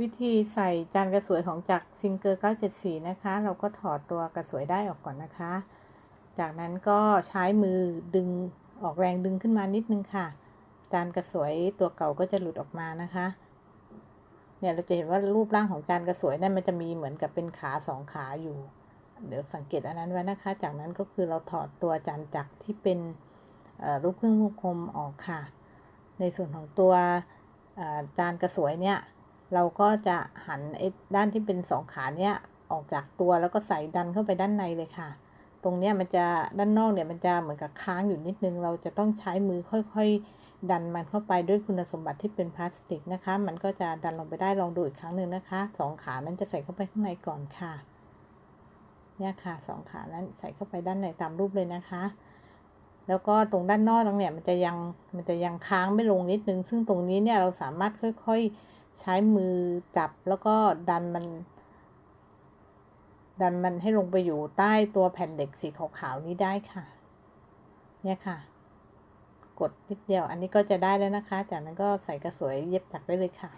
วิธีใส่จานกระสวยของจากซิงเกอร์ 974 นะคะ เราก็ถอดตัวกระสวยได้ออกก่อนนะคะ จากนั้นก็ใช้มือดึงออกแรงดึงขึ้นมานิดนึงค่ะ จานกระสวยตัวเก่าก็จะหลุดออกมานะคะ เนี่ยเราจะเห็นว่ารูปร่างของจานกระสวยนั่นมันจะมีเหมือนกับเป็นขาสองขาอยู่ เดี๋ยวสังเกตอันนั้นไว้นะคะ จากนั้นก็คือเราถอดตัวจานจักรที่เป็นรูปเครื่องวงกลมออกค่ะ ในส่วนของตัวจานกระสวยเนี่ย เราก็จะหันไอ้ด้านที่เป็นสองขาเนี่ยออกจากตัวแล้วก็ใส่ดันเข้าไปด้านในเลยค่ะ ตรงเนี้ยมันจะด้านนอกเนี่ยมันจะเหมือนกับค้างอยู่นิดนึง เราจะต้องใช้มือค่อยๆ ดันมันเข้าไปด้วยคุณสมบัติที่เป็นพลาสติกนะคะ มันก็จะดันลงไปได้ลองดูอีกครั้งหนึ่งนะคะสองขานั้นจะใส่เข้าไปข้างในก่อนค่ะเนี่ยค่ะสองขานั้นใส่เข้าไปด้านในตามรูปเลยนะคะ แล้วก็ตรงด้านนอกตรงเนี่ยมันจะยังมันจะยังค้างไม่ลงนิดนึง ซึ่งตรงนี้เนี่ยเราสามารถค่อยๆ ใช้มือจับแล้วก็ดันมัน ดันมันให้ลงไปอยู่ใต้ตัวแผ่นเหล็กสีขาวๆนี้ได้ค่ะ เนี่ยค่ะ กดนิดเดียวอันนี้ก็จะได้แล้วนะคะ จากนั้นก็ใส่กระสวยเย็บจักได้เลยค่ะ